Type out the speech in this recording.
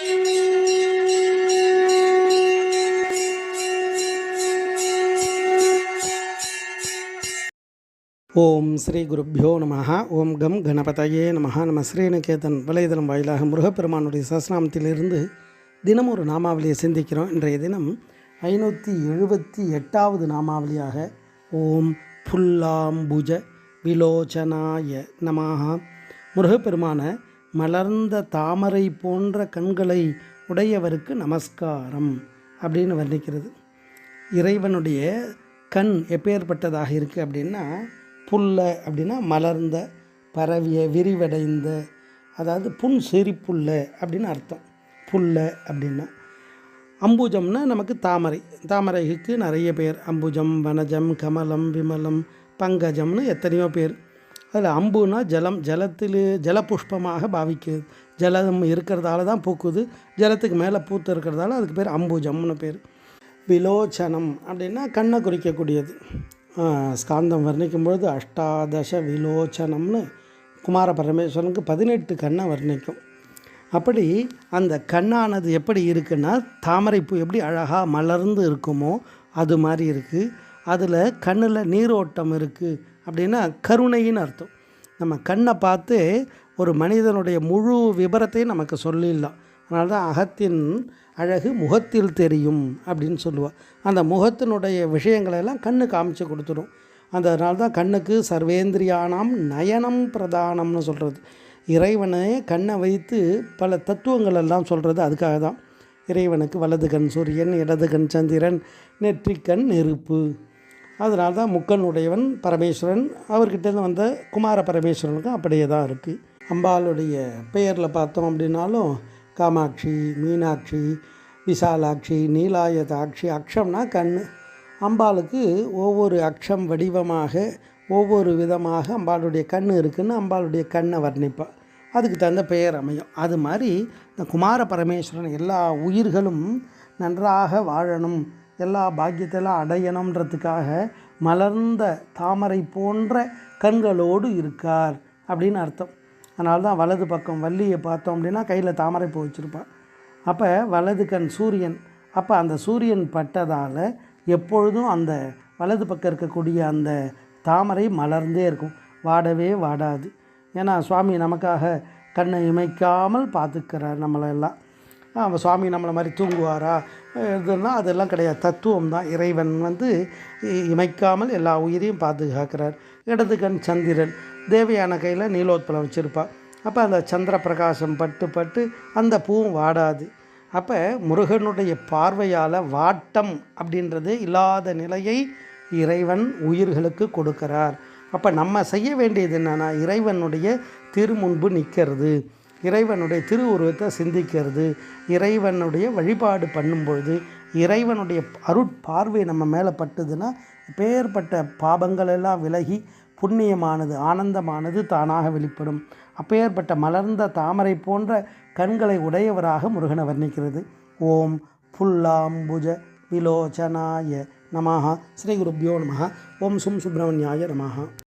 ஓம் ஸ்ரீ குருப்பியோ நம ஓம் கம் கணபதையே நம நம ஸ்ரீநிகேதன் வலைதளம் வாயிலாக முருகப்பெருமானுடைய சஸ்நாமத்திலிருந்து தினம் ஒரு நாமாவளியை சிந்திக்கிறோம். இன்றைய தினம் ஐநூற்றி எழுபத்தி எட்டாவது நாமாவளியாக ஓம் புல்லாம்புஜ விலோச்சனாய நமஹா. முருகப்பெருமான மலர்ந்த தாமரை போன்ற கண்களை உடையவருக்கு நமஸ்காரம் அப்படின்னு வர்ணிக்கிறது. இறைவனுடைய கண் எப்பேற்பட்டதாக இருக்குது அப்படின்னா புல்ல அப்படின்னா மலர்ந்த பரவிய விரிவடைந்த அதாவது புன் சிரிப்புள்ள அப்படின்னு அர்த்தம். புல்ல அப்படின்னா. அம்புஜம்னா நமக்கு தாமரை. தாமரைக்கு நிறைய பேர். அம்புஜம் வனஜம் கமலம் விமலம் பங்கஜம்னு எத்தனையோ பேர். அதில் அம்புனா ஜலம் ஜலத்தில் ஜலபுஷ்பமாக பாவிக்குது ஜலம் இருக்கிறதால தான் பூக்குது. ஜலத்துக்கு மேலே பூத்து இருக்கிறதால அதுக்கு பேர் அம்புஜம்னு பேர். விலோச்சனம் அப்படின்னா கண்ணை குறிக்கக்கூடியது. ஸ்காந்தம் வர்ணிக்கும் பொழுது அஷ்டாதச விலோச்சனம்னு குமார பரமேஸ்வரனுக்கு பதினெட்டு கண்ணை வர்ணிக்கும். அப்படி அந்த கண்ணானது எப்படி இருக்குன்னா தாமரைப்பூ எப்படி அழகாக மலர்ந்து இருக்குமோ அது மாதிரி இருக்குது அதில் கண்ணில் நீரோட்டம் இருக்குது அப்படின்னா கருணையின் அர்த்தம். நம்ம கண்ணை பார்த்து ஒரு மனிதனுடைய முழு விபரத்தையும் நமக்கு சொல்லிடலாம். அதனால தான் அகத்தின் அழகு முகத்தில் தெரியும் அப்படின்னு சொல்லுவாள் அந்த முகத்தினுடைய விஷயங்களெல்லாம் கண்ணு காமிச்சு கொடுத்துடும் அந்த அதனால தான் கண்ணுக்கு சர்வேந்திரியானாம் நயனம் பிரதானம்னு சொல்கிறது இறைவனே கண்ணை வைத்து பல தத்துவங்கள் எல்லாம் சொல்கிறது அதுக்காக தான் இறைவனுக்கு வலது கண் சூரியன் இடது கண் சந்திரன் நெற்றிக்கண் நெருப்பு. அதனால தான் முக்கன் உடையவன் பரமேஸ்வரன். அவர்கிட்டேருந்து வந்த குமார பரமேஸ்வரனுக்கும் அப்படியே தான் இருக்குது அம்பாளுடைய பெயரில் பார்த்தோம் அப்படின்னாலும் காமாட்சி மீனாட்சி விசாலாட்சி நீலாயதாட்சி அக்ஷம்னா கண். அம்பாளுக்கு ஒவ்வொரு அக்ஷம் வடிவமாக ஒவ்வொரு விதமாக அம்பாளுடைய கண் இருக்குன்னு அம்பாளுடைய கண்ணை வர்ணிப்பாள் அதுக்கு தகுந்த பெயர் அமையும். அது மாதிரி இந்த குமார பரமேஸ்வரன் எல்லா உயிர்களும் நன்றாக வாழணும். எல்லா பாக்கியத்தெல்லாம் அடையணுன்றதுக்காக மலர்ந்த தாமரை போன்ற கண்களோடு இருக்கார் அப்படின்னு அர்த்தம். அதனால தான் வலது பக்கம் வள்ளியை பார்த்தோம் அப்படின்னா கையில் தாமரை பூ வச்சுருப்பாள் அப்போ வலது கண் சூரியன். அப்போ அந்த சூரியன் பட்டதால் எப்பொழுதும் அந்த வலது பக்கம் இருக்கக்கூடிய அந்த தாமரை மலர்ந்தே இருக்கும். வாடவே வாடாது. ஏன்னா சுவாமி நமக்காக கண்ணை இமைக்காமல் பார்த்துக்கிறார் நம்மளெல்லாம். சுவாமி நம்மளை மாதிரி தூங்குவாரா? இதுனா அதெல்லாம் கிடையாது. தத்துவம் தான் இறைவன் வந்து இ- இமைக்காமல் எல்லா உயிரையும் பாதுகாக்கிறார். இடது கண் சந்திரன். தேவையான கையில் நீலோத்பலம் வச்சுருப்பாள் அப்போ அந்த சந்திர பிரகாசம் பட்டு பட்டு அந்த பூவும் வாடாது. அப்போ முருகனுடைய பார்வையால் வாட்டம் அப்படின்றது இல்லாத நிலையை இறைவன் உயிர்களுக்கு கொடுக்கிறார். அப்போ நம்ம செய்ய வேண்டியது என்னென்னா இறைவனுடைய திருமுன்பு நிற்கிறது இறைவனுடைய திருவுருவத்தை சிந்திக்கிறது இறைவனுடைய வழிபாடு பண்ணும்பொழுது இறைவனுடைய அருட்பார்வை நம்ம மேலே பட்டுதுன்னா பேர்பட்ட பாபங்கள் எல்லாம் விலகி புண்ணியமானது ஆனந்தமானது தானாக வெளிப்படும். அப்பேற்பட்ட மலர்ந்த தாமரை போன்ற கண்களை உடையவராக முருகனை வர்ணிக்கிறது. ஓம் புல்லாம்புஜ விலோச்சனாய நமஹா. ஸ்ரீ குருப்யோ நமஹா. ஓம் சும் சுப்பிரமணியாய நமஹா.